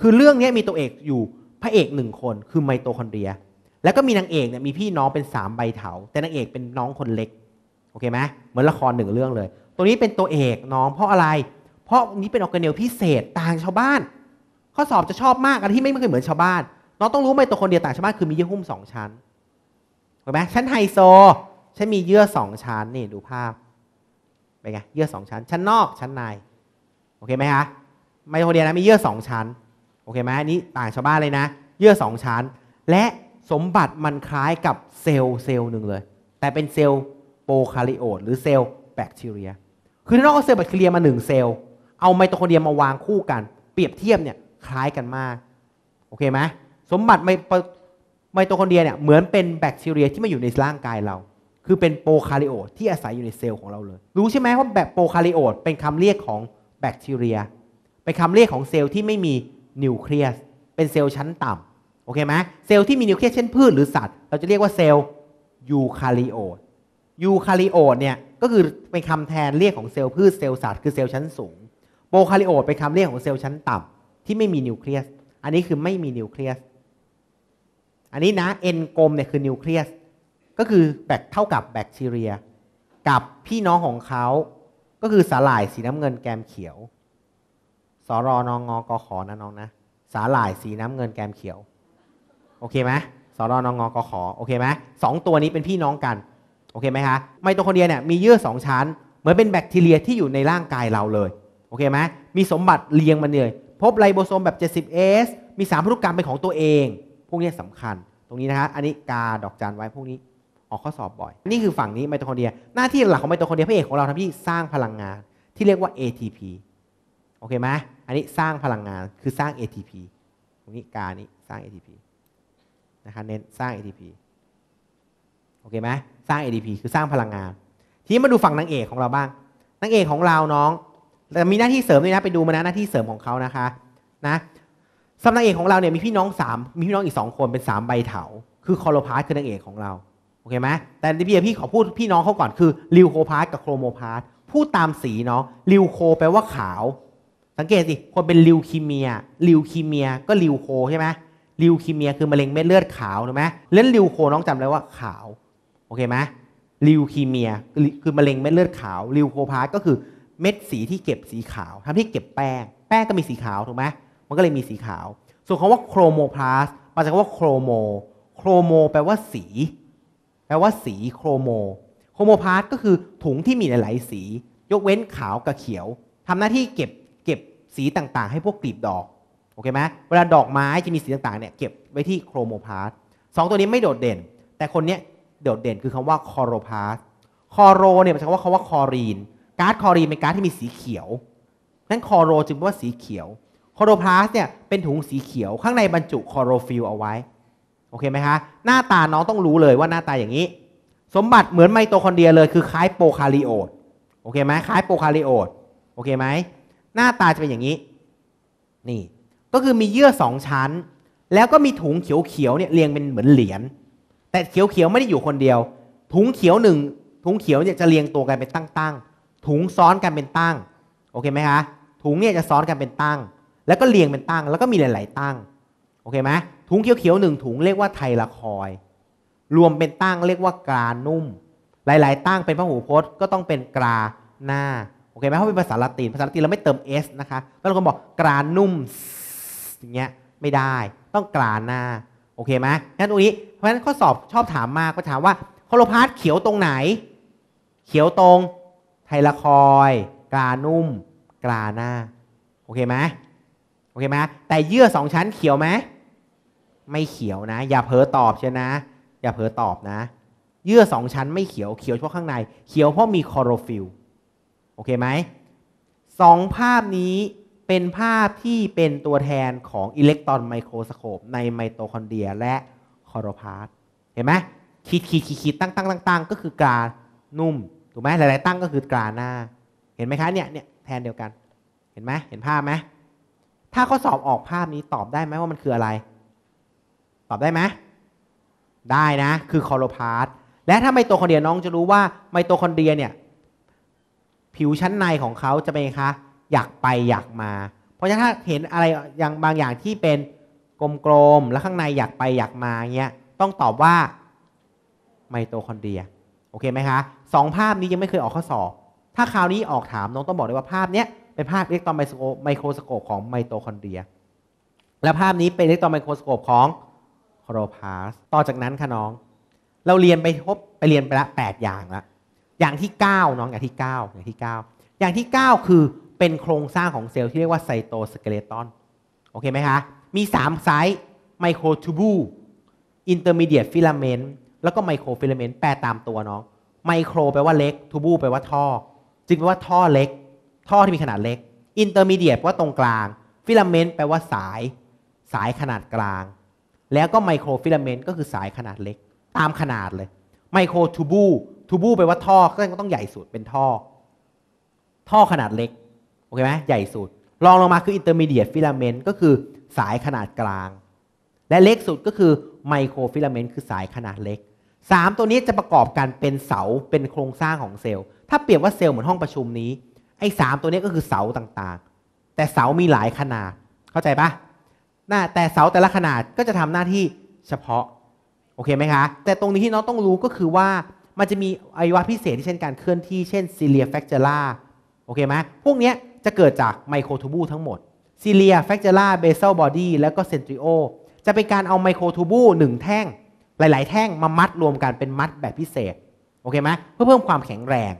คือเรื่องนี้มีตัวเอกอยู่พระเอกหนึ่งคนคือไมโตคอนเดรีย แล้วก็มีนางเอกเนี่ยมีพี่น้องเป็นสามใบเถาแต่นางเอกเป็นน้องคนเล็กโอเคไหมเหมือนละครหนึ่งเรื่องเลย ตัวนี้เป็นตัวเอกน้องเพราะอะไร เพราะนี้เป็นออร์แกเนลพิเศษต่างชาวบ้าน ข้อสอบจะชอบมากอันที่ไม่เคยเหมือนชาวบ้าน น้องต้องรู้ไมโตคอนเดรียต่างชาวบ้านคือมีเยื่อหุ้มสองชั้นเห็นไหมชั้นไฮโซฉันมีเยื่อสองชั้นนี่ดูภาพเป็นไงเยื่อสองชั้น ชั้นนอกชั้นในโอเคไหมคะไมโตคอนเดรียนะมีเยื่อสองชั้น โอเคไหมอันนี้ต่างชาวบ้านเลยนะ เยื่อสองชั้น และสมบัติมันคล้ายกับเซลล์เซลล์หนึ่งเลย แต่เป็นเซลล์โปรคาริโอตหรือเซลล์แบคทีเรีย คือนอกเอาเซลล์แบคทีเรียมาหนึ่งเซลล์ เอาไมโตคอนเดรียมาวางคู่กัน เปรียบเทียบเนี่ยคล้ายกันมาก โอเคไหมสมบัติไมไมโตคอนเดรียเนี่ยเหมือนเป็นแบคทีเรียที่มาอยู่ในร่างกายเรา คือเป็นโปรคาริโอตที่อาศัยอยู่ในเซลล์ของเราเลย รู้ใช่ไหมว่าแบบโปรคาริโอตเป็นคำเรียกของแบคทีเรีย เป็นคำเรียกของเซลล์ที่ไม่มี นิวเคลียสเป็นเซลล์ชั้นต่ำโอเคไหมเซลล์ที่มีนิวเคลียสเช่นพืชหรือสัตว์ เราจะเรียกว่าเซลล์ยูคาริโอตยูคาริโอตเนี่ยก็คือเป็นคำแทนเรียกของเซลล์พืชเซลล์สัตว์คือเซลล์ชั้นสูงโปรคาริโอตเป็นคำเรียกของเซลล์ชั้นต่ำที่ไม่มีนิวเคลียสอันนี้คือไม่มีนิวเคลียสอันนี้นะเอ็นกลมเนี่ยคือนิวเคลียสก็คือแบคเท่ากับแบคทีเรีย กับพี่น้องของเขาก็คือสาหร่ายสีน้ำเงินแกมเขียว สรนงกขอนะน้องนะ สาหร่ายสีน้ำเงินแกมเขียว โอเคไหมสรนงกขอโอเคไหมสองตัวนี้เป็นพี่น้องกัน โอเคไหมคะ ไมโตคอนเดรียเนี่ยมีเยื่อสองชั้น เหมือนเป็นแบคทีเรียที่อยู่ในร่างกายเราเลย โอเคไหมมีสมบัติเรียงมันเลยพบไลโบโซมแบบ 70S มีสารพันธุกรรมเป็นของตัวเอง พวกนี้สำคัญ ตรงนี้นะฮะอันนี้กาดอกจันไว้พวกนี้ออกข้อสอบบ่อย นี่คือฝั่งนี้ไมโตคอนเดรีย หน้าที่หลักของไมโตคอนเดรียพระเอกของเราทำที่สร้างพลังงานที่เรียกว่า ATP เคไหมอันนี้สร้างพลังงานคือสร้าง ATP ตรงนี้การนี้สร้าง ATP นะคะเน้นสร้าง ATP โอเคไหมสร้าง ATP คือสร้างพลังงาน ทีนี้มาดูฝั่งนางเอกของเราบ้างนางเอกของเราน้องแต่มีหน้าที่เสริมด้วยนะไปดูมานะหน้าที่เสริมของเขานะคะนะสำนักเอกของเราเนี่ยมีพี่น้องสามมีพี่น้องอีกสองคนเป็นสามใบเถาคือคอโลพาสคือนางเอกของเราโอเคไหมแต่พี่พี่ขอพูดพี่น้องเขาก่อนคือลิวโคพาสกับโครโมพาสพูดตามสีเนาะลิวโคแปลว่าขาว สังเกตสิคนเป็นลิวคีเมียลิวคีเมียก็ลิวโคใช่ไหมลิวคีเมียคือมะเร็งเม็ดเลือดขาวถูกไหมเล่นลิวโคน้องจำเลยว่าขาวโอเคไหมลิวคีเมียคือมะเร็งเม็ดเลือดขาวลิวโคพาสก็คือเม็ดสีที่เก็บสีขาวทำที่เก็บแป้ง แป้งก็มีสีขาวถูกไหมมันก็เลยมีสีขาว ส่วนคำว่าโครโมพลาสมาจากคำว่าโครโม โครโมแปลว่าสี แปลว่าสีโครโม โครโมพลาสก็คือถุงที่มีหลาย ๆ สี ยกเว้นขาวกับเขียวทำหน้าที่เก็บ สีต่างๆ ให้พวกกลีบดอกโอเคไหมเวลาดอกไม้จะมีสีต่างๆเนี่ยเก็บไว้ที่โครโมพาสสองตัวนี้ไม่โดดเด่น แต่คนนี้โดดเด่นคือคำว่าคอโรพาสคอโรเนี่ยมันใช้คำว่าคำว่าคอรีน ก๊าซคอรีนเป็นก๊าซที่มีสีเขียวนั้นคอโรจึงว่าสีเขียวคอโรพลาสเนี่ยเป็นถุงสีเขียวข้างในบรรจุคอโรฟิลเอาไว้โอเคไหมคะหน้าตาน้องต้องรู้เลยว่าหน้าตาอย่างนี้ สมบัติเหมือนไมโตคอนเดรียเลยคือคล้ายโปรคาริโอตโอเคไหมคล้ายโปรคาริโอตโอเคไหม หน้าตาจะเป็นอย่างนี้ นี่ ก็คือมีเยื่อสองชั้น แล้วก็มีถุงเขียวๆเนี่ยเรียงเป็นเหมือนเหรียญแต่เขียวๆไม่ได้อยู่คนเดียว ถุงเขียวหนึ่งถุงเขียวเนี่ยจะเรียงตัวกันเป็นตั้งๆถุงซ้อนกันเป็นตั้งโอเคไหมคะถุงเนี่ยจะซ้อนกันเป็นตั้ง แล้วก็เรียงเป็นตั้ง แล้วก็มีหลาย ๆ ตั้งโอเคไหมถุงเขียวๆหนึ่งถุงเรียกว่าไทละคอย รวมเป็นตั้งเรียกว่ากรานุ่ม หลาย ๆ ตั้งเป็นพหูพจน์ก็ต้องเป็นกราหน้า อเคไหมเพราะเป็นภาษาละตินภาษาละตินเราไม่เติม s นะคะแล้วเราก็บอกกรานุ่มอย่างเงี้ยไม่ได้ ต้องกราหน้าโอเคไหมงั้นตรงนี้เพราะฉะนั้นข้อสอบชอบถามมากก็ถามว่าโคโลพาสเขียวตรงไหน เขียวตรงไทละคอยกรานุ่ม กราหน้าโอเคไหมโอเคไหมแต่เยื่อสองชั้นเขียวไหมไม่เขียวนะ อย่าเผลอตอบเชียนะ อย่าเผลอตอบนะ เยื่อสองชั้นไม่เขียวเขียวเฉพาะข้างใน เขียวเพราะมีคลอโรฟิล โอเคไหมสองภาพนี้เป็นภาพที่เป็นตัวแทนของอิเล็กตรอนไมโครสโคปในไมโตคอนเดรียและคอโรพาสเห็นไหมขีดขีดขีดขีดตั้งตั้งตั้งตั้งก็คือกรานุ่มถูกไหมหลาย ๆ ตั้งก็คือกราหน้า เห็นไหมคะเนี่ยเนี่ยแทนเดียวกัน เห็นไหมเห็นภาพไหมถ้าข้อสอบออกภาพนี้ตอบได้ไหมว่ามันคืออะไร ตอบได้ไหมได้นะ คือคอโลพาสและถ้าไมโตคอนเดรียน้องจะรู้ว่าไมโตคอนเดรียเนี่ย ผิวชั้นในของเขาจะเป็นไงคะ อยากไปอยากมา เพราะฉะนั้นถ้าเห็นอะไรอย่างบางอย่างที่เป็นกลมๆแล้วข้างในอยากไปอยากมาเงี้ยต้องตอบว่าไมโตคอนเดรียโอเคไหมคะสองภาพนี้ยังไม่เคยออกข้อสอบ ถ้าคราวนี้ออกถามน้องต้องบอกเลยว่าภาพเนี้ยเป็นภาพอิเล็กตรอนไมโครสโคปของไมโตคอนเดรีย และภาพนี้เป็นอิเล็กตรอนไมโครสโคปของโครพาสต่อจากนั้นค่ะน้อง เราเรียนไปพบไปเรียนไปละแปดอย่างละ อย่างที่9น้องอย่างที่ 9 อย่างที่ 9 อย่างที่ 9 คือเป็นโครงสร้างของเซลล์ที่เรียกว่าไซโตสเกเลตอนโอเคไหมคะมี 3 ไซส์ไมโครทูบูอินเตอร์มีเดียตฟิลาเมนต์แล้วก็ไมโครฟิลาเมนต์แปลตามตัวน้องไมโครแปลว่าเล็กทูบูแปลว่าท่อ จึงแปลว่าท่อเล็ก ท่อที่มีขนาดเล็กอินเตอร์มีเดียตแปลว่าตรงกลาง ฟิลาเมนต์แปลว่าสาย สายขนาดกลาง แล้วก็ไมโครฟิลาเมนต์ก็คือสายขนาดเล็ก ตามขนาดเลยไมโครทูบู ทูบูแปลว่าท่อก็ต้องใหญ่สุดเป็นท่อ ท่อขนาดเล็กโอเคไหมใหญ่สุดรองลงมาคืออินเตอร์มีเดียตฟิลาเมนต์ก็คือสายขนาดกลาง และเล็กสุดก็คือไมโครฟิลาเมนต์คือสายขนาดเล็กสามตัวนี้จะประกอบกันเป็นเสาเป็นโครงสร้างของเซลล์ ถ้าเปรียบว่าเซลล์เหมือนห้องประชุมนี้ไอ้สามตัวนี้ก็คือเสาต่างๆ แต่เสามีหลายขนาดเข้าใจปะน่าแต่เสาแต่ละขนาดก็จะทำหน้าที่เฉพาะโอเคไหมคะ แต่ตรงนี้ที่น้องต้องรู้ก็คือว่า มันจะมีอวัยวะพิเศษที่เช่นการเคลื่อนที่เช่นซิเลียแฟกเจล่าโอเคไหมพวกนี้จะเกิดจากไมโครทูบูทั้งหมดซิเลียแฟกเจล่าเบเซลบอดี้แล้วก็เซนทริโอจะเป็นการเอาไมโครทูบูหนึ่งแท่ง หลาย ๆ แท่งมามัดรวมกันเป็นมัดแบบพิเศษโอเคไหมเพื่อเพิ่มความแข็งแรง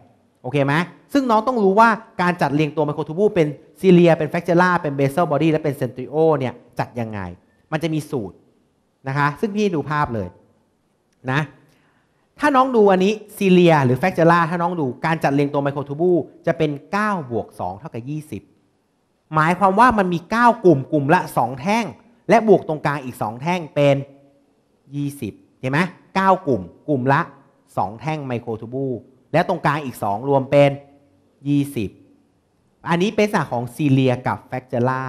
โอเคไหมซึ่งน้องต้องรู้ว่าการจัดเรียงตัวไมโครทูบูเป็นซิเลียเป็นแฟกเจล่าเป็นเบเซลบอดี้และเป็นเซนทริโอเนี่ยจัดยังไง มันจะมีสูตรนะคะ ซึ่งพี่ดูภาพเลยนะ ถ้าน้องดูอันนี้ซีเลียหรือแฟกเจล่าถ้าน้องดูการจัดเรียงตัวไมโครทูบูจะเป็น 9 บวก 2 เท่ากับ 20 หมายความว่ามันมี 9 กลุ่มกลุ่มละ 2 แท่ง และบวกตรงกลางอีก 2 แท่งเป็น 20 เห็นไหม9กลุ่มกลุ่มละ 2 แท่งไมโครทูบูและตรงกลางอีก 2 รวมเป็น 20 อันนี้เป็นสาของซีเลียกับแฟกเจล่า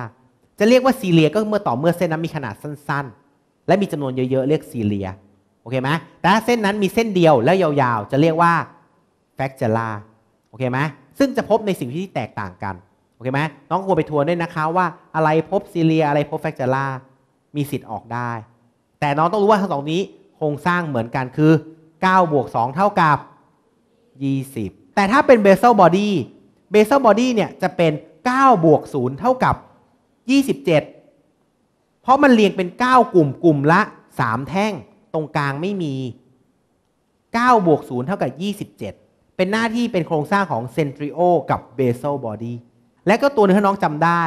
จะเรียกว่าซีเลียก็เมื่อต่อเมื่อเส้นนั้นมีขนาดสั้น ๆ และมีจำนวนเยอะๆเรียกซีเลีย อเคไหมแต่ถ้าเส้นนั้นมีเส้นเดียวแล้วยาวๆ จะเรียกว่าแฟกเจล่าโอเคไหมซึ่งจะพบในสิ่งที่แตกต่างกัน โอเคไหมน้องควรไปทวนด้วยนะคะว่าอะไรพบซีเรียอะไรพบแฟกเจล่ามีสิทธิ์ออกได้ แต่น้องต้องรู้ว่าทั้งสองนี้โครงสร้างเหมือนกันคือ9บวก2เท่ากับ 20 แต่ถ้าเป็นเบเซลบอดี้เบเซลบอดี้เนี่ยจะเป็น9บวก0เท่ากับ 27 เพราะมันเรียงเป็น 9 กลุ่มกลุ่มละ 3 แท่ง ตรงกลางไม่มี9บวก0เท่ากับ 27 เป็นหน้าที่เป็นโครงสร้างของเซนทริโอกับเบโซบอดีและก็ตัวนึงถ้าน้องจำได้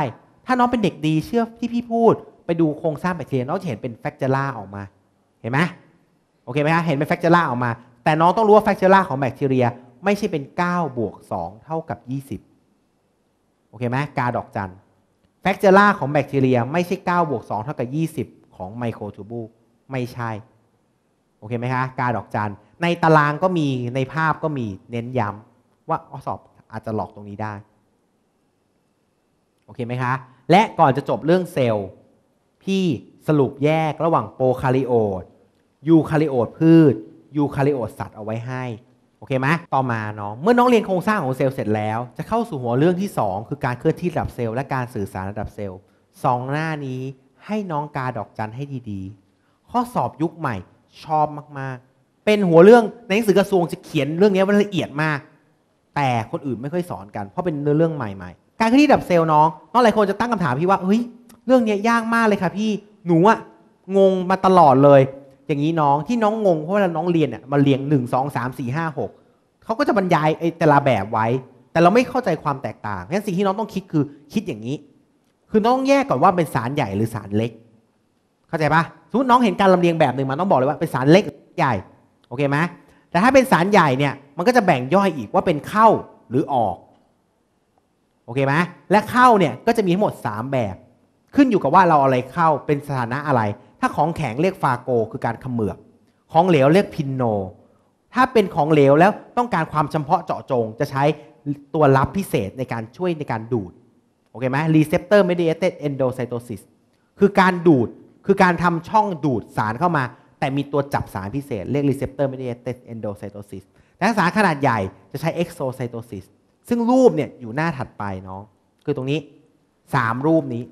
ถ้าน้องเป็นเด็กดีเชื่อที่พี่พูด ไปดูโครงสร้างแบคทีเรียน้องจะเห็นเป็นแฟกเจล่าออกมา เห็นไหมโอเคไหมฮะเห็นเป็นแฟกเจล่าออกมา แต่น้องต้องรู้ว่าแฟกเจล่าของแบคทีเรียไม่ใช่เป็น9บวก2เท่ากับ 20 โอเคไหมกาดอกจันแฟกเจล่าของแบคทีเรียไม่ใช่9บวก2เท่ากับ 20 ของไมโครทูบูไม่ใช่ โอเคไหมคะกาดอกจันในตารางก็มีในภาพก็มีเน้นย้ำว่าอสอบอาจจะหลอกตรงนี้ได้โอเคไหมคะและก่อนจะจบเรื่องเซลล์พี่สรุปแยกระหว่างโปรคาริโอตยูคาริโอตพืชยูคาริโอตสัตว์เอาไว้ให้โอเคไหมต่อมาเนาะเมื่อน้องเรียนโครงสร้างของเซลล์เสร็จแล้ว จะเข้าสู่หัวเรื่องที่ 2 คือการเคลื่อนที่ระดับเซลล์และการสื่อสารระดับเซลล์สองหน้านี้ให้น้องกาดอกจันให้ดีๆ ข้อสอบยุคใหม่ ชอบมากๆ เป็นหัวเรื่องในหนังสือกระทรวงจะเขียนเรื่องนี้ว่าละเอียดมาก แต่คนอื่นไม่ค่อยสอนกัน เพราะเป็นเนื้อเรื่องใหม่ๆ การเคลื่อนที่ดับเซลล์น้อง น้องหลายคนจะตั้งคำถามพี่ว่าเฮ้ยเรื่องนี้ยากมากเลยค่ะพี่หนูอะงงมาตลอดเลย อย่างนี้น้องที่น้องงงเพราะเวลาน้องเรียนเนี่ยมาเรียงหนึ่งสองสามสี่ห้าหกเขาก็จะบรรยายไอ้แต่ละแบบไว้ แต่เราไม่เข้าใจความแตกต่างงั้นสิ่งที่น้องต้องคิดคือคิดอย่างนี้ คือน้องแยกก่อนว่าเป็นสารใหญ่หรือสารเล็ก เข้าใจปะสมมติน้องเห็นการลำเลียงแบบหนึ่งมาต้องบอกเลยว่าเป็นสารเล็กใหญ่โอเคไหมแต่ถ้าเป็นสารใหญ่เนี่ยมันก็จะแบ่งย่อยอีกว่าเป็นเข้าหรือออกโอเคไหมและเข้าเนี่ยก็จะมีทั้งหมด 3 แบบ ขึ้นอยู่กับว่าเราอะไรเข้าเป็นสถานะอะไร ถ้าของแข็งเรียกฟาโก คือการเขมือบของเหลวเรียกพินโน ถ้าเป็นของเหลวแล้วต้องการความเฉพาะเจาะจง จะใช้ตัวรับพิเศษในการช่วยในการดูดโอเคไหม receptor mediated endocytosis คือการดูด คือการทำช่องดูดสารเข้ามา แต่มีตัวจับสารพิเศษ เรียก receptor mediated endocytosis แต่สารขนาดใหญ่จะใช้ exocytosis ซึ่งรูปเนี่ยอยู่หน้าถัดไปเนาะคือตรงนี้สามรูปนี้